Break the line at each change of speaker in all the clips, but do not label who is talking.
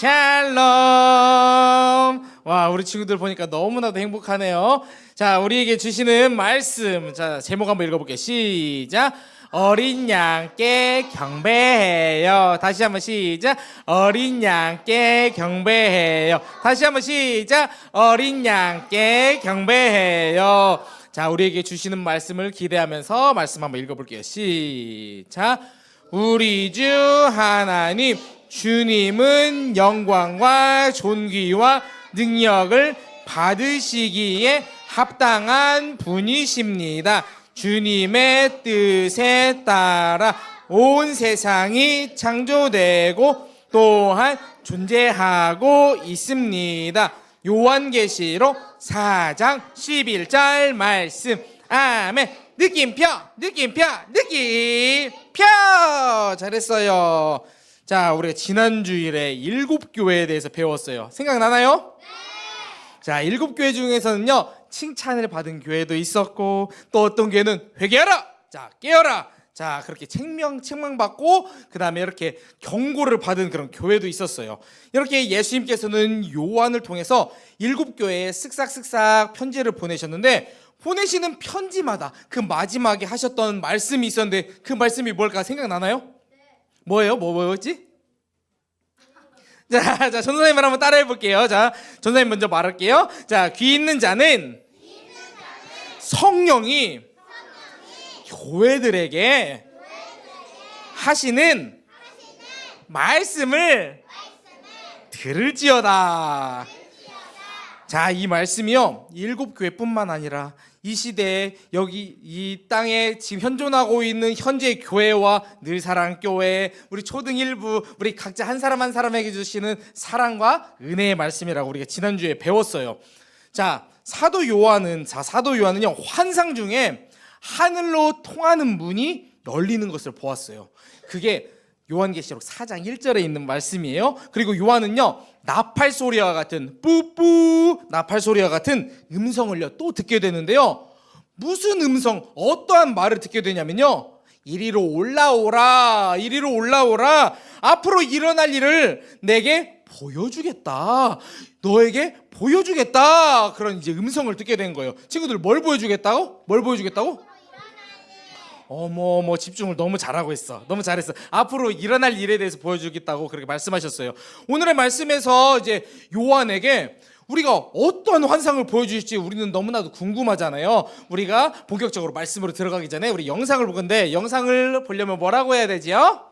샬롬. 와, 우리 친구들 보니까 너무나도 행복하네요. 자, 우리에게 주시는 말씀. 자, 제목 한번 읽어볼게요. 시작. 어린 양께 경배해요. 다시 한번 시작. 어린 양께 경배해요. 다시 한번 시작. 어린 양께 경배해요. 자, 우리에게 주시는 말씀을 기대하면서 말씀 한번 읽어볼게요. 시작. 우리 주 하나님 주님은 영광과 존귀와 능력을 받으시기에 합당한 분이십니다. 주님의 뜻에 따라 온 세상이 창조되고 또한 존재하고 있습니다. 요한계시록 4장 11절 말씀. 아멘. 느낌표, 느낌표, 느낌표. 잘했어요. 자, 우리가 지난 주일에 일곱 교회에 대해서 배웠어요. 생각나나요? 자, 일곱 교회 중에서는요, 칭찬을 받은 교회도 있었고, 또 어떤 교회는 회개하라! 자, 깨어라! 자, 그렇게 책명, 책망받고, 그 다음에 이렇게 경고를 받은 그런 교회도 있었어요. 이렇게 예수님께서는 요한을 통해서 일곱 교회에 쓱싹쓱싹 편지를 보내셨는데, 보내시는 편지마다 그 마지막에 하셨던 말씀이 있었는데, 그 말씀이 뭘까 생각나나요? 뭐예요? 뭐, 뭐였지? 자, 자, 전사님을 한번 따라해 볼게요. 자, 전사님 먼저 말할게요. 자, 귀 있는 자는 성령이 교회들에게 하시는 말씀을 들을지어다. 자, 이 말씀이요. 일곱 교회뿐만 아니라 이 시대에 여기 이 땅에 지금 현존하고 있는 현재 교회와 늘 사랑 교회, 우리 초등 일부, 우리 각자 한 사람 한 사람에게 주시는 사랑과 은혜의 말씀이라고 우리가 지난주에 배웠어요. 자, 사도 요한은 자, 사도 요한은요. 환상 중에 하늘로 통하는 문이 열리는 것을 보았어요. 그게 요한계시록 4장 1절에 있는 말씀이에요. 그리고 요한은요. 나팔 소리와 같은 뿌뿌 나팔 소리와 같은 음성을요 또 듣게 되는데요. 무슨 음성, 어떠한 말을 듣게 되냐면요. 이리로 올라오라, 이리로 올라오라. 앞으로 일어날 일을 내게 보여주겠다. 너에게 보여주겠다. 그런 이제 음성을 듣게 된 거예요. 친구들 뭘 보여주겠다고? 뭘 보여주겠다고? 어머 어머 집중을 너무 잘하고 있어. 너무 잘했어. 앞으로 일어날 일에 대해서 보여주겠다고 그렇게 말씀하셨어요. 오늘의 말씀에서 이제 요한에게 우리가 어떤 환상을 보여주실지 우리는 너무나도 궁금하잖아요. 우리가 본격적으로 말씀으로 들어가기 전에 우리 영상을 볼 건데 영상을 보려면 뭐라고 해야 되지요?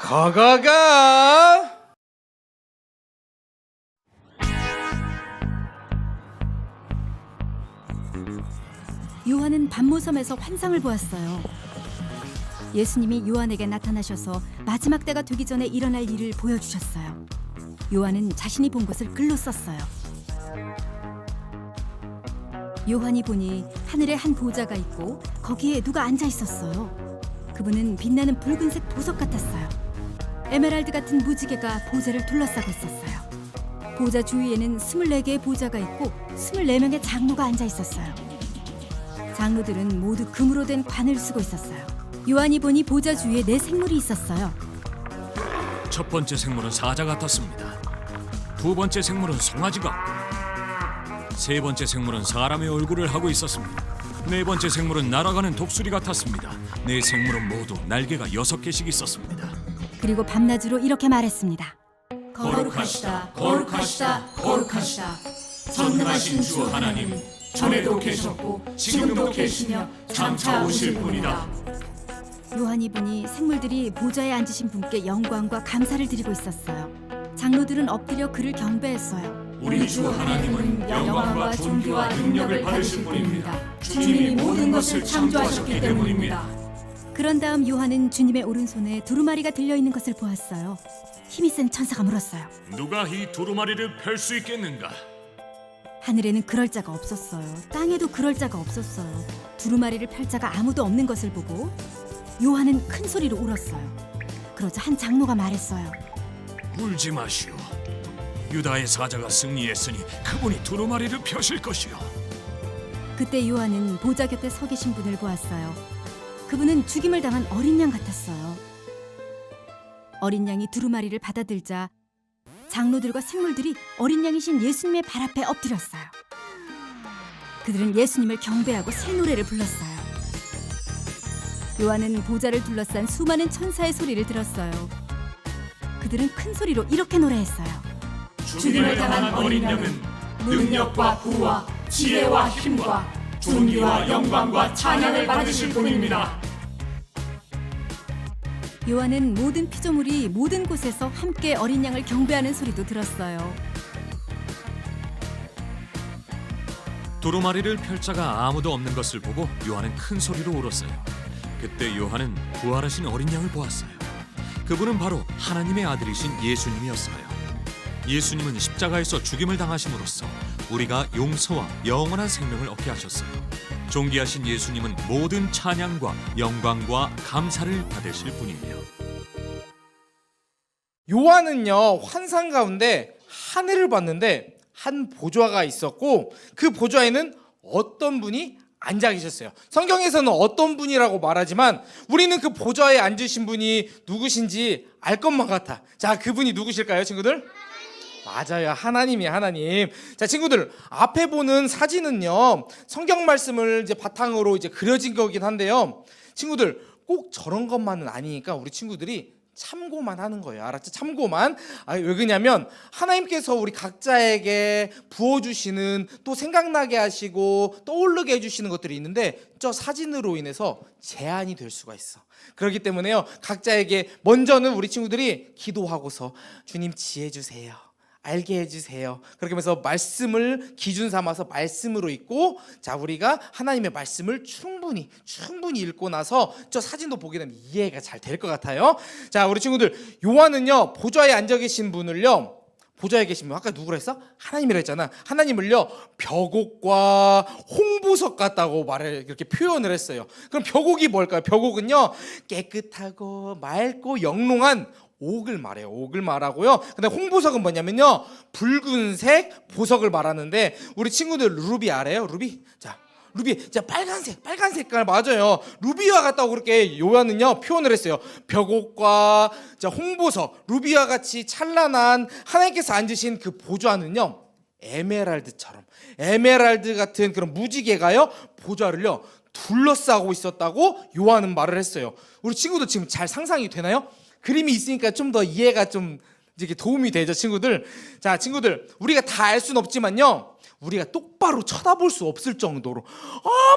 거거가
요한은 밤모섬에서 환상을 보았어요. 예수님이 요한에게 나타나셔서 마지막 때가 되기 전에 일어날 일을 보여주셨어요. 요한은 자신이 본 것을 글로 썼어요. 요한이 보니 하늘에 한 보좌가 있고 거기에 누가 앉아 있었어요. 그분은 빛나는 붉은색 보석 같았어요. 에메랄드 같은 무지개가 보좌를 둘러싸고 있었어요. 보좌 주위에는 24개의 보좌가 있고 24명의 장로가 앉아 있었어요. 장로들은 모두 금으로 된 관을 쓰고 있었어요. 요한이 보니 보좌 주위에 네 생물이 있었어요.
첫 번째 생물은 사자 같았습니다. 두 번째 생물은 송아지 같고 세 번째 생물은 사람의 얼굴을 하고 있었습니다. 네 번째 생물은 날아가는 독수리 같았습니다. 네 생물은 모두 날개가 여섯 개씩 있었습니다.
그리고 밤낮으로 이렇게 말했습니다.
거룩하시다, 거룩하시다, 거룩하시다. 선능하신 주 하나님, 전에도 계셨고 지금도 계시며 장차 오실 분이다.
요한이 보니 생물들이 보좌에 앉으신 분께 영광과 감사를 드리고 있었어요. 장로들은 엎드려 그를 경배했어요.
우리 주 하나님은 영광과 존귀와 능력을 받으실 분입니다. 주님이 모든 것을 창조하셨기 때문입니다.
그런 다음 요한은 주님의 오른손에 두루마리가 들려 있는 것을 보았어요. 힘이 센 천사가 물었어요.
누가 이 두루마리를 펼 수 있겠는가?
하늘에는 그럴 자가 없었어요. 땅에도 그럴 자가 없었어요. 두루마리를 펼 자가 아무도 없는 것을 보고 요한은 큰 소리로 울었어요. 그러자 한 장로가 말했어요.
울지 마시오. 유다의 사자가 승리했으니 그분이 두루마리를 펴실 것이오.
그때 요한은 보좌 곁에 서 계신 분을 보았어요. 그분은 죽임을 당한 어린 양 같았어요. 어린 양이 두루마리를 받아들자 장로들과 생물들이 어린 양이신 예수님의 발 앞에 엎드렸어요. 그들은 예수님을 경배하고 새 노래를 불렀어요. 요한은 보좌를 둘러싼 수많은 천사의 소리를 들었어요. 그들은 큰 소리로 이렇게 노래했어요.
주님을 당한 어린 양은 능력과 부와 지혜와 힘과 존귀와 영광과 찬양을 받으실 분입니다.
요한은 모든 피조물이 모든 곳에서 함께 어린 양을 경배하는 소리도 들었어요.
두루마리를 펼자가 아무도 없는 것을 보고 요한은 큰 소리로 울었어요. 그때 요한은 부활하신 어린 양을 보았어요. 그분은 바로 하나님의 아들이신 예수님이었어요. 예수님은 십자가에서 죽임을 당하심으로써 우리가 용서와 영원한 생명을 얻게 하셨어요. 존귀하신 예수님은 모든 찬양과 영광과 감사를 받으실 분이에요.
요한은요 환상 가운데 하늘을 봤는데 한 보좌가 있었고 그 보좌에는 어떤 분이 앉아 계셨어요. 성경에서는 어떤 분이라고 말하지만 우리는 그 보좌에 앉으신 분이 누구신지 알 것만 같아. 자, 그분이 누구실까요, 친구들? 맞아요. 하나님이 하나님. 자, 친구들, 앞에 보는 사진은요. 성경 말씀을 이제 바탕으로 이제 그려진 거긴 한데요. 친구들, 꼭 저런 것만은 아니니까 우리 친구들이 참고만 하는 거예요. 알았죠? 참고만. 아, 왜 그러냐면 하나님께서 우리 각자에게 부어 주시는 또 생각나게 하시고 떠오르게 해 주시는 것들이 있는데 저 사진으로 인해서 제한이 될 수가 있어. 그렇기 때문에요. 각자에게 먼저는 우리 친구들이 기도하고서 주님 지혜 주세요. 알게 해주세요. 그렇게 하면서 말씀을 기준 삼아서 말씀으로 읽고 자 우리가 하나님의 말씀을 충분히 충분히 읽고 나서 저 사진도 보게 되면 이해가 잘 될 것 같아요. 자 우리 친구들 요한은요 보좌에 앉아 계신 분을요 보좌에 계신 분 아까 누구라 했어? 하나님이라 했잖아. 하나님을요 벽옥과 홍보석 같다고 말을 이렇게 표현을 했어요. 그럼 벽옥이 뭘까요? 벽옥은요 깨끗하고 맑고 영롱한 옥을 말해요. 옥을 말하고요. 근데 홍보석은 뭐냐면요. 붉은색 보석을 말하는데 우리 친구들 루비 알아요? 루비? 자, 루비. 자, 빨간색. 빨간 색깔 맞아요. 루비와 같다고 그렇게 요한은요 표현을 했어요. 벽옥과 자, 홍보석, 루비와 같이 찬란한 하나님께서 앉으신 그 보좌는요. 에메랄드처럼 에메랄드 같은 그런 무지개가요 보좌를요 둘러싸고 있었다고 요한은 말을 했어요. 우리 친구들 지금 잘 상상이 되나요? 그림이 있으니까 좀 더 이해가 좀 이렇게 도움이 되죠, 친구들. 자, 친구들, 우리가 다 알 수는 없지만요. 우리가 똑바로 쳐다볼 수 없을 정도로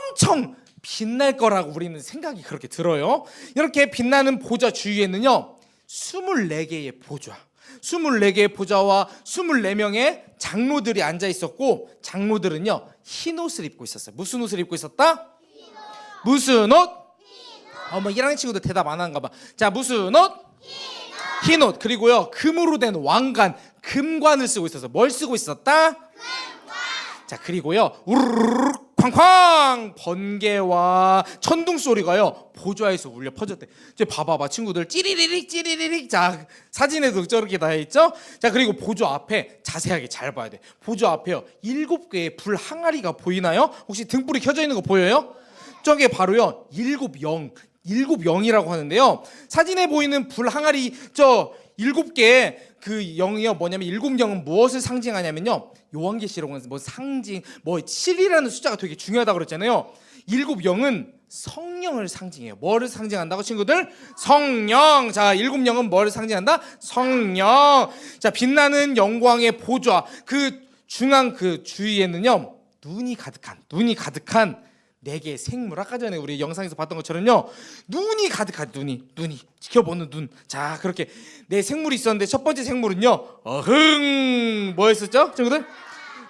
엄청 빛날 거라고 우리는 생각이 그렇게 들어요. 이렇게 빛나는 보좌 주위에는요. 24개의 보좌. 24개의 보좌와 24명의 장로들이 앉아 있었고 장로들은요. 흰 옷을 입고 있었어요. 무슨 옷을 입고 있었다? 무슨 옷? 어머 1학년 친구들 대답 안 하는가 봐. 자, 무슨 옷? 흰 옷. 그리고요. 금으로 된 왕관, 금관을 쓰고 있어서 뭘 쓰고 있었다? 자, 그리고요. 우르르르 쾅쾅 번개와 천둥 소리가요. 보좌에서 울려 퍼졌대. 이제 봐봐봐 친구들 찌리리릭 찌리리릭 자 사진에도 저렇게 다 있죠. 자 그리고 보좌 앞에 자세하게 잘 봐야 돼. 보좌 앞에요 일곱 개의 불 항아리가 보이나요? 혹시 등불이 켜져 있는 거 보여요? 저게 바로요 일곱 영 일곱 영이라고 하는데요. 사진에 보이는 불 항아리 저 일곱 개의 그 영이요 뭐냐면 일곱 영은 무엇을 상징하냐면요. 요한계시록은 뭐 상징 뭐 7이라는 숫자가 되게 중요하다고 그랬잖아요. 일곱 영은 성령을 상징해요. 뭐를 상징한다고 친구들? 성령. 자, 일곱 영은 뭐를 상징한다? 성령. 자, 빛나는 영광의 보좌. 그 중앙 그 주위에는요. 눈이 가득한 눈이 가득한 네 개의 생물. 아까 전에 우리 영상에서 봤던 것처럼요. 눈이 가득한 눈이 눈이. 지켜보는 눈자 그렇게 네 생물이 있었는데 첫 번째 생물은요. 어흥! 뭐였었죠 친구들?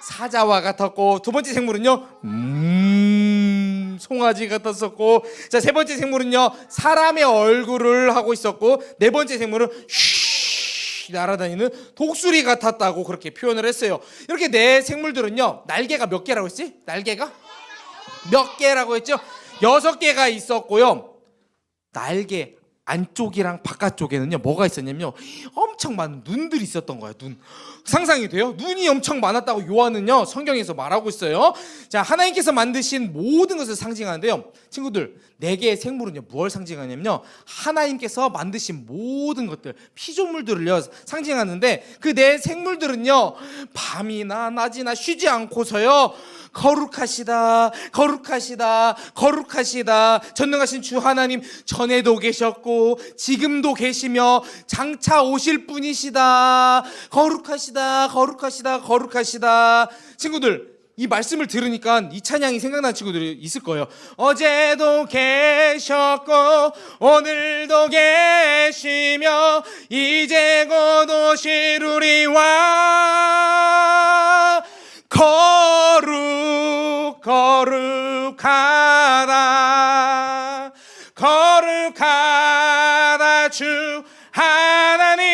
사자와 같았고 두 번째 생물은요. 음 송아지 같았었고. 자 세 번째 생물은요. 사람의 얼굴을 하고 있었고 네 번째 생물은 쉬 날아다니는 독수리 같았다고 그렇게 표현을 했어요. 이렇게 네 생물들은요. 날개가 몇 개라고 했지? 날개가 몇 개라고 했죠? 여섯 개가 있었고요. 날개 안쪽이랑 바깥쪽에는요 뭐가 있었냐면요. 엄청 많은 눈들이 있었던 거예요 눈. 상상이 돼요? 눈이 엄청 많았다고 요한은요 성경에서 말하고 있어요. 자 하나님께서 만드신 모든 것을 상징하는데요. 친구들 네 개의 생물은요 무엇을 상징하냐면요. 하나님께서 만드신 모든 것들 피조물들을요 상징하는데 그 네 생물들은요 밤이나 낮이나 쉬지 않고서요 거룩하시다 거룩하시다 거룩하시다. 전능하신 주 하나님 전에도 계셨고 지금도 계시며 장차 오실 분이시다. 거룩하시다 거룩하시다 거룩하시다. 친구들 이 말씀을 들으니까 이 찬양이 생각나는 친구들이 있을 거예요. 어제도 계셨고 오늘도 계시며 이제 곧 오시루리와 거룩 거룩하다. 거룩하다 주 하나님.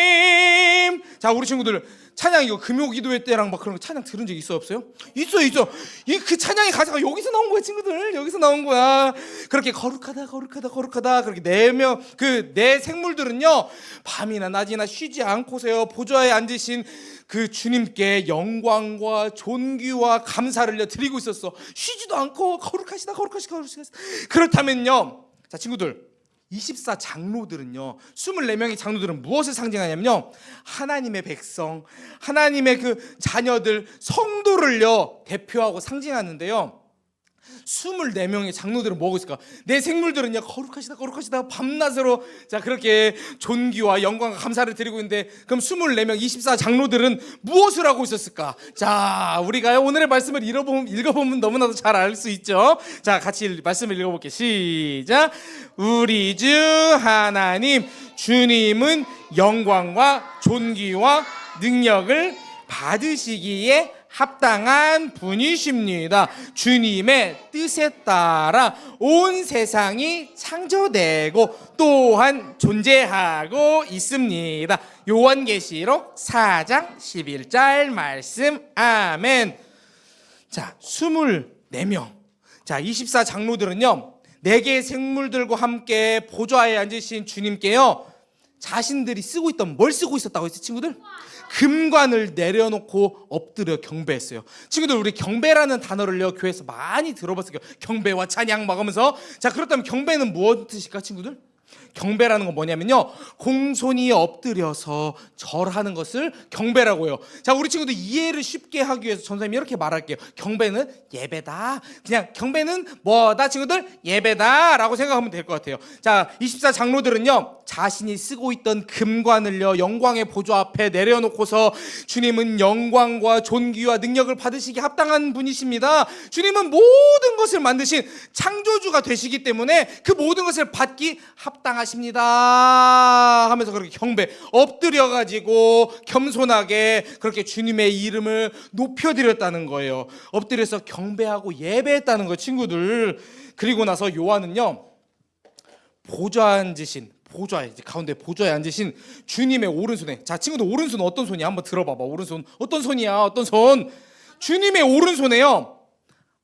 자 우리 친구들 찬양 이거 금요 기도회 때랑 막 그런 거 찬양 들은 적 있어 없어요? 있어 있어. 이 그 찬양의 가사가 여기서 나온 거야 친구들. 여기서 나온 거야. 그렇게 거룩하다 거룩하다 거룩하다. 그렇게 네명 그 네 생물들은요 밤이나 낮이나 쉬지 않고서요 보좌에 앉으신 그 주님께 영광과 존귀와 감사를 드리고 있었어. 쉬지도 않고 거룩하시다 거룩하시다 거룩하시다. 그렇다면요. 자 친구들 24 장로들은요, 24명의 장로들은 무엇을 상징하냐면요, 하나님의 백성, 하나님의 그 자녀들, 성도를요, 대표하고 상징하는데요. 24명의 장로들은 뭐하고 있을까? 내 생물들은요 거룩하시다 거룩하시다 밤낮으로 자 그렇게 존귀와 영광과 감사를 드리고 있는데 그럼 24명 24 장로들은 무엇을 하고 있었을까? 자 우리가 오늘의 말씀을 읽어보면, 읽어보면 너무나도 잘 알 수 있죠 자 같이 말씀을 읽어볼게요 시작 우리 주 하나님 주님은 영광과 존귀와 능력을 받으시기에 합당한 분이십니다. 주님의 뜻에 따라 온 세상이 창조되고 또한 존재하고 있습니다. 요한계시록 4장 11절 말씀 아멘. 자, 24명. 자, 24 장로들은요. 네 개의 생물들과 함께 보좌에 앉으신 주님께요. 자신들이 쓰고 있던 뭘 쓰고 있었다고 했어요, 친구들? 금관을 내려놓고 엎드려 경배했어요. 친구들 우리 경배라는 단어를요 교회에서 많이 들어봤어요. 경배와 찬양 먹으면서 자 그렇다면 경배는 무엇 뜻일까, 친구들? 경배라는 건 뭐냐면요. 공손히 엎드려서 절하는 것을 경배라고 해요. 자 우리 친구들 이해를 쉽게 하기 위해서 전사님이 이렇게 말할게요. 경배는 예배다. 그냥 경배는 뭐다 친구들? 예배다 라고 생각하면 될 것 같아요. 자 24 장로들은요. 자신이 쓰고 있던 금관을요. 영광의 보좌 앞에 내려놓고서 주님은 영광과 존귀와 능력을 받으시기 합당한 분이십니다. 주님은 모든 것을 만드신 창조주가 되시기 때문에 그 모든 것을 받기 합당 하십니다. 하면서 그렇게 경배 엎드려 가지고 겸손하게 그렇게 주님의 이름을 높여 드렸다는 거예요. 엎드려서 경배하고 예배했다는 거 친구들. 그리고 나서 요한은요 보좌 앉으신 보좌에 이제 가운데 보좌에 앉으신 주님의 오른손에 자 친구들 오른손 어떤 손이야? 한번 들어봐봐. 오른손. 어떤 손이야? 어떤 손? 주님의 오른손에요.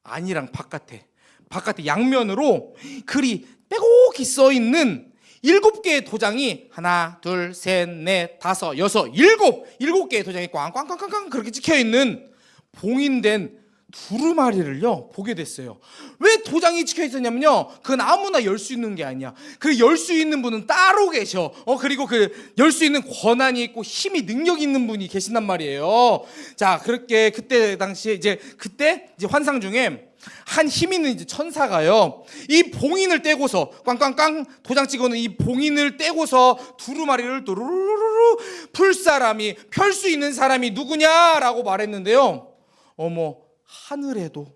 안이랑 바깥에 바깥에 양면으로 글이 빼곡히 써 있는 일곱 개의 도장이 하나 둘 셋 넷 다섯 여섯 일곱 일곱 개의 도장이 꽝꽝꽝꽝꽝 그렇게 찍혀 있는 봉인된 두루마리를요 보게 됐어요. 왜 도장이 찍혀 있었냐면요. 그건 아무나 열 수 있는 게 아니야. 그 열 수 있는 분은 따로 계셔. 어 그리고 그 열 수 있는 권한이 있고 힘이 능력 있는 분이 계신단 말이에요. 자 그렇게 그때 당시에 이제 그때 이제 환상 중에 한 힘 있는 이제 천사가요. 이 봉인을 떼고서 꽝꽝꽝 도장 찍어놓은 이 봉인을 떼고서 두루마리를 또루루루루 풀 사람이 펼 수 있는 사람이 누구냐라고 말했는데요. 어머 하늘에도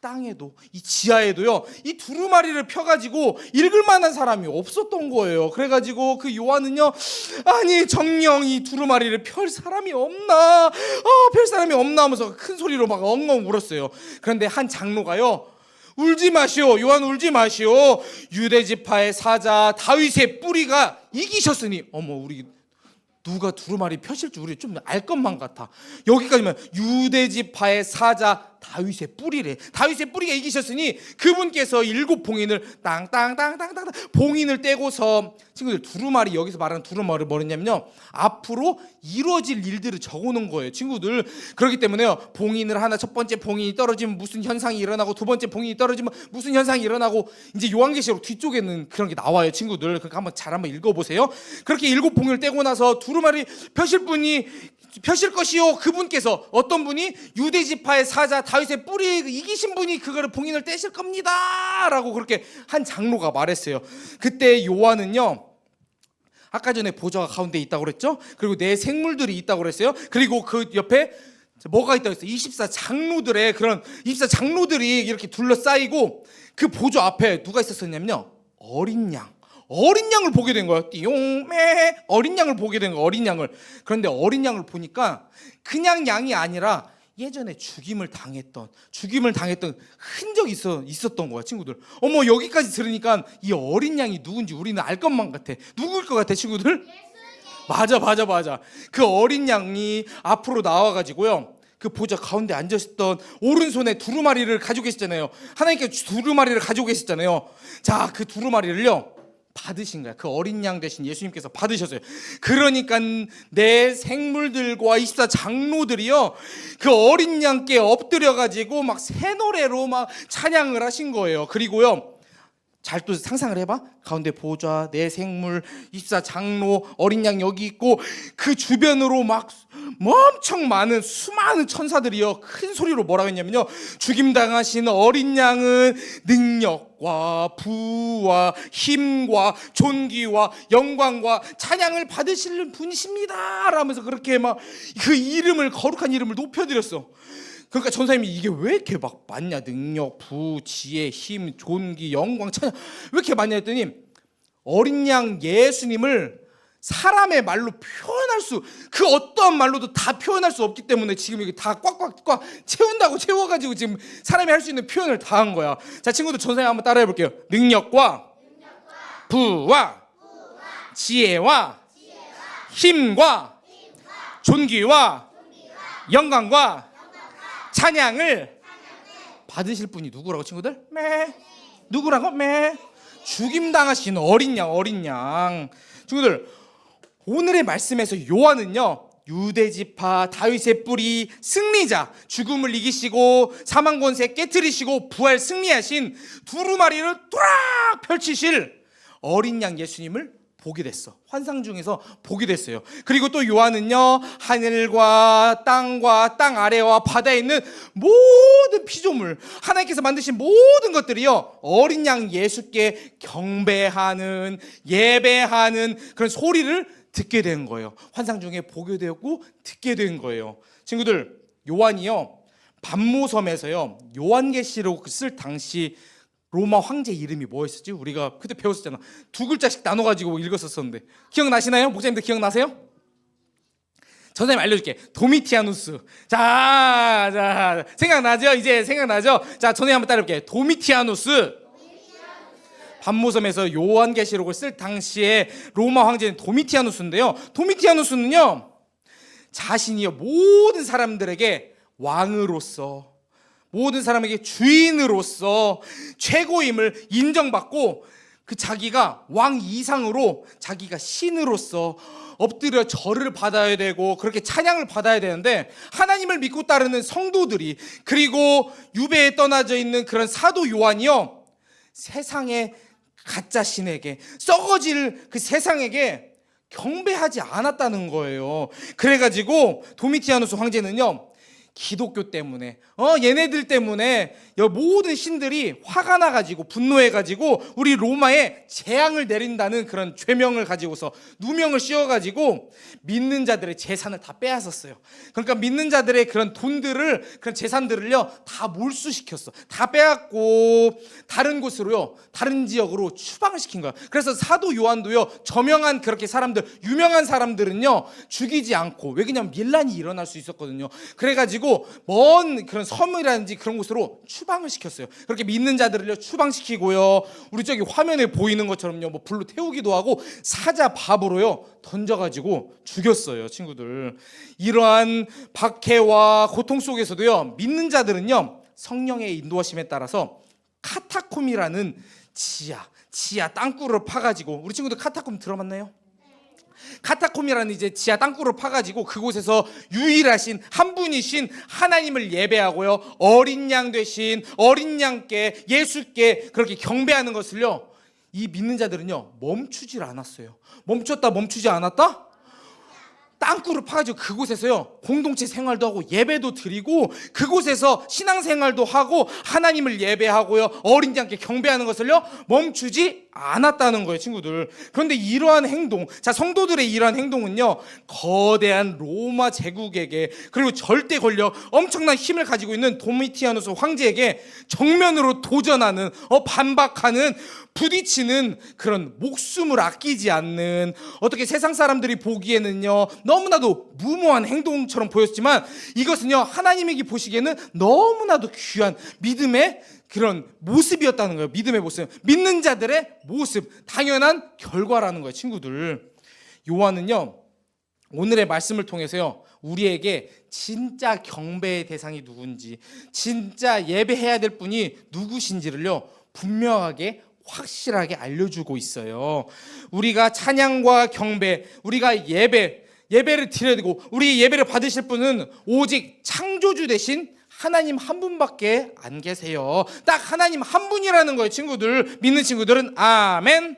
땅에도 이 지하에도요 이 두루마리를 펴가지고 읽을 만한 사람이 없었던 거예요. 그래가지고 그 요한은요 아니 정령 이 두루마리를 펼 사람이 없나 아펼 사람이 없나 하면서 큰 소리로 막 엉엉 울었어요. 그런데 한 장로가요 울지 마시오 요한 울지 마시오 유대 지파의 사자 다윗의 뿌리가 이기셨으니 어머 우리 누가 두루마리 펴실 줄 우리 좀 알 것만 같아. 여기까지만 유대 지파의 사자 다윗의 뿌리래. 다윗의 뿌리가 이기셨으니 그분께서 일곱 봉인을 땅땅땅땅땅 봉인을 떼고서 친구들 두루마리 여기서 말하는 두루마리 뭐냐면요. 앞으로 이루어질 일들을 적어놓은 거예요, 친구들. 그렇기 때문에요. 봉인을 하나 첫 번째 봉인이 떨어지면 무슨 현상이 일어나고 두 번째 봉인이 떨어지면 무슨 현상이 일어나고 이제 요한계시록 뒤쪽에는 그런 게 나와요, 친구들. 그러니까 한번 잘 한번 읽어보세요. 그렇게 일곱 봉인을 떼고 나서 두루마리 펴실 분이 펴실 것이요 그분께서 어떤 분이 유대 지파의 사자 다윗의 뿌리 이기신 분이 그거를 봉인을 떼실 겁니다라고 그렇게 한 장로가 말했어요. 그때 요한은요. 아까 전에 보좌가 가운데 있다고 그랬죠? 그리고 내 생물들이 있다고 그랬어요. 그리고 그 옆에 뭐가 있다고 했어요? 24 장로들의 그런 24 장로들이 이렇게 둘러싸이고 그 보좌 앞에 누가 있었었냐면요. 어린 양. 어린 양을 보게 된 거예요. 띠용매 어린 양을 보게 된 거예요. 어린 양을. 그런데 어린 양을 보니까 그냥 양이 아니라 예전에 죽임을 당했던 죽임을 당했던 흔적이 있어 있었던 거야 친구들. 어머 여기까지 들으니까 이 어린 양이 누군지 우리는 알 것만 같아. 누구일 것 같아 친구들? 맞아 맞아 맞아. 그 어린 양이 앞으로 나와 가지고요. 그 보좌 가운데 앉아 있던 오른손에 두루마리를 가지고 계시잖아요. 하나님께 두루마리를 가지고 계시잖아요. 자, 그 두루마리를요. 받으신 거야. 그 어린 양 대신 예수님께서 받으셨어요. 그러니까 내 생물들과 24 장로들이요. 그 어린 양께 엎드려 가지고 막 새 노래로 막 찬양을 하신 거예요. 그리고요. 잘 또 상상을 해봐. 가운데 보좌, 내 생물, 24 장로, 어린 양 여기 있고 그 주변으로 막 엄청 많은 수많은 천사들이요 큰 소리로 뭐라고 했냐면요 죽임 당하신 어린 양은 능력과 부와 힘과 존귀와 영광과 찬양을 받으시는 분이십니다. 라면서 그렇게 막 그 이름을 거룩한 이름을 높여드렸어. 그러니까 전사님이 이게 왜 이렇게 막 많냐 능력, 부, 지혜, 힘, 존귀, 영광, 찬양 왜 이렇게 많냐 했더니 어린 양 예수님을 사람의 말로 표현할 수 그 어떠한 말로도 다 표현할 수 없기 때문에 지금 이게 다 꽉꽉꽉 채운다고 채워가지고 지금 사람이 할 수 있는 표현을 다 한 거야. 자 친구들 전사님 한번 따라해 볼게요. 능력과 부와 지혜와 힘과 존귀와 영광과 찬양을 받으실 분이 누구라고 친구들? 매 누구라고? 매 죽임 당하신 어린 양 어린 양 친구들 오늘의 말씀에서 요한은요 유대 지파 다윗의 뿌리 승리자 죽음을 이기시고 사망 권세 깨뜨리시고 부활 승리하신 두루마리를 뚜락 펼치실 어린 양 예수님을 보게 됐어. 환상 중에서 보게 됐어요. 그리고 또 요한은요, 하늘과 땅과 땅 아래와 바다에 있는 모든 피조물, 하나님께서 만드신 모든 것들이요, 어린 양 예수께 경배하는, 예배하는 그런 소리를 듣게 된 거예요. 환상 중에 보게 되었고, 듣게 된 거예요. 친구들, 요한이요, 반모섬에서요, 요한계시록 쓸 당시 로마 황제 이름이 뭐였었지? 우리가 그때 배웠었잖아. 두 글자씩 나눠가지고 읽었었었는데 기억나시나요? 목사님들 기억나세요? 전사님 알려줄게. 도미티아누스. 자, 자 생각나죠? 이제 생각나죠? 자, 전에 한번 따라볼게. 도미티아누스. 반모섬에서 요한계시록을 쓸 당시에 로마 황제는 도미티아누스인데요. 도미티아누스는요 자신이요 모든 사람들에게 왕으로서 모든 사람에게 주인으로서 최고임을 인정받고 그 자기가 왕 이상으로 자기가 신으로서 엎드려 절을 받아야 되고 그렇게 찬양을 받아야 되는데 하나님을 믿고 따르는 성도들이 그리고 유배에 떠나져 있는 그런 사도 요한이요 세상의 가짜 신에게 썩어질 그 세상에게 경배하지 않았다는 거예요. 그래가지고 도미티아누스 황제는요 기독교 때문에 어 얘네들 때문에 여 모든 신들이 화가 나가지고 분노해가지고 우리 로마에 재앙을 내린다는 그런 죄명을 가지고서 누명을 씌워가지고 믿는 자들의 재산을 다 빼앗았어요. 그러니까 믿는 자들의 그런 돈들을 그런 재산들을요 다 몰수시켰어. 다 빼앗고 다른 곳으로요 다른 지역으로 추방을 시킨 거야. 그래서 사도 요한도요 저명한 그렇게 사람들 유명한 사람들은요 죽이지 않고 왜 그냥 밀란이 일어날 수 있었거든요. 그래가지고 가지고 먼 그런 섬이라든지 그런 곳으로 추 방을 시켰어요. 그렇게 믿는 자들을요 추방시키고요. 우리 저기 화면에 보이는 것처럼요. 뭐 불로 태우기도 하고 사자 밥으로요 던져 가지고 죽였어요, 친구들. 이러한 박해와 고통 속에서도요. 믿는 자들은요. 성령의 인도하심에 따라서 카타콤이라는 지하, 지하 땅굴을 파가지고 우리 친구들 카타콤 들어봤나요? 카타콤이라는 이제 지하 땅굴을 파가지고 그곳에서 유일하신 한 분이신 하나님을 예배하고요. 어린 양 되신 어린 양께 예수께 그렇게 경배하는 것을요. 이 믿는 자들은요 멈추질 않았어요. 멈췄다 멈추지 않았다 땅굴을 파가지고 그곳에서요 공동체 생활도 하고 예배도 드리고 그곳에서 신앙생활도 하고 하나님을 예배하고요 어린 양께 경배하는 것을요 멈추지 않았다는 거예요 친구들. 그런데 이러한 행동 자 성도들의 이러한 행동은요 거대한 로마 제국에게 그리고 절대 권력 엄청난 힘을 가지고 있는 도미티아누스 황제에게 정면으로 도전하는 어 반박하는 부딪히는 그런 목숨을 아끼지 않는 어떻게 세상 사람들이 보기에는요 너무나도 무모한 행동처럼 보였지만 이것은요 하나님에게 보시기에는 너무나도 귀한 믿음의 그런 모습이었다는 거예요. 믿음의 모습. 믿는 자들의 모습. 당연한 결과라는 거예요 친구들. 요한은요 오늘의 말씀을 통해서요 우리에게 진짜 경배의 대상이 누군지 진짜 예배해야 될 분이 누구신지를요 분명하게 확실하게 알려주고 있어요. 우리가 찬양과 경배, 우리가 예배, 예배를 드려야 되고 우리 예배를 받으실 분은 오직 창조주 대신 하나님 한 분밖에 안 계세요. 딱 하나님 한 분이라는 거예요, 친구들. 믿는 친구들은 아멘.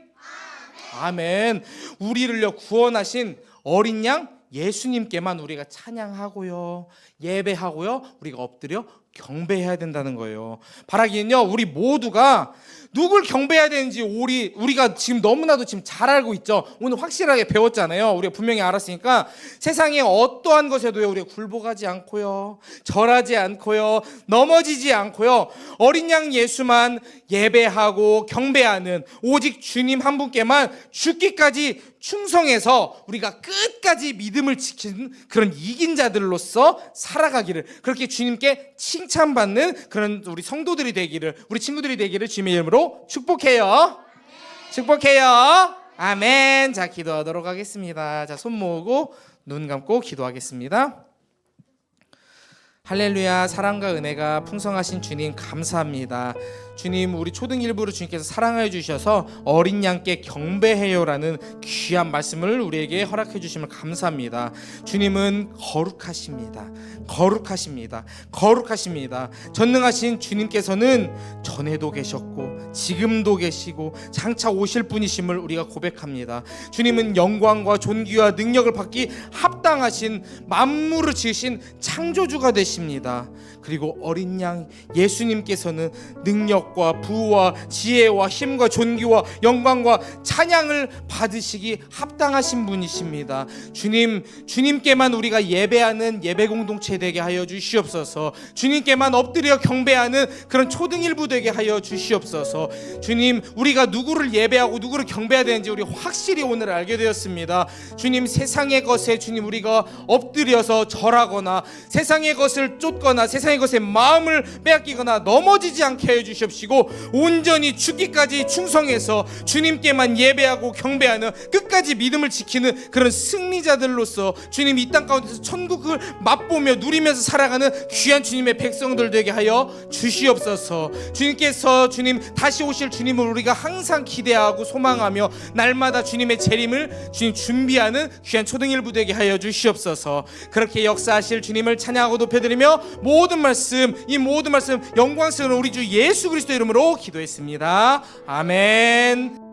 아멘. 우리를요 구원하신 어린 양 예수님께만 우리가 찬양하고요. 예배하고요. 우리가 엎드려 경배해야 된다는 거예요. 바라기는요. 우리 모두가 누굴 경배해야 되는지 우리 우리가 지금 너무나도 지금 잘 알고 있죠. 오늘 확실하게 배웠잖아요. 우리가 분명히 알았으니까 세상에 어떠한 것에도요. 우리가 굴복하지 않고요. 절하지 않고요. 넘어지지 않고요. 어린 양 예수만 예배하고 경배하는 오직 주님 한 분께만 죽기까지 충성해서 우리가 끝까지 믿음을 지키는 그런 이긴 자들로서 살아가기를 그렇게 주님께 칭찬받는 그런 우리 성도들이 되기를 우리 친구들이 되기를 주님의 이름으로 축복해요. 축복해요. 아멘. 자, 기도하도록 하겠습니다. 자, 손 모으고 눈 감고 기도하겠습니다. 할렐루야 사랑과 은혜가 풍성하신 주님 감사합니다. 주님 우리 초등 일부를 주님께서 사랑하여 주셔서 어린 양께 경배해요라는 귀한 말씀을 우리에게 허락해 주심을 감사합니다. 주님은 거룩하십니다. 거룩하십니다. 거룩하십니다. 전능하신 주님께서는 전에도 계셨고 지금도 계시고 장차 오실 분이심을 우리가 고백합니다. 주님은 영광과 존귀와 능력을 받기 합당하신 만물을 지으신 창조주가 되십니다. 그리고 어린 양 예수님께서는 능력 과 부와 지혜와 힘과 존귀와 영광과 찬양을 받으시기 합당하신 분이십니다. 주님, 주님께만 우리가 예배하는 예배 공동체 되게 하여 주시옵소서. 주님께만 엎드려 경배하는 그런 초등일부 되게 하여 주시옵소서. 주님, 우리가 누구를 예배하고 누구를 경배해야 되는지 우리 확실히 오늘 알게 되었습니다. 주님, 세상의 것에 주님 우리가 엎드려서 절하거나 세상의 것을 쫓거나 세상의 것에 마음을 빼앗기거나 넘어지지 않게 해 주시옵 시고 온전히 죽기까지 충성해서 주님께만 예배하고 경배하는 끝까지 믿음을 지키는 그런 승리자들로서 주님 이 땅 가운데서 천국을 맛보며 누리면서 살아가는 귀한 주님의 백성들 되게 하여 주시옵소서. 주님께서 주님 다시 오실 주님을 우리가 항상 기대하고 소망하며 날마다 주님의 재림을 주님 준비하는 귀한 초등일부 되게 하여 주시옵소서. 그렇게 역사하실 주님을 찬양하고 높여드리며 모든 말씀 이 모든 말씀 영광스러운 우리 주 예수 그리스도 이름으로 기도했습니다. 아멘.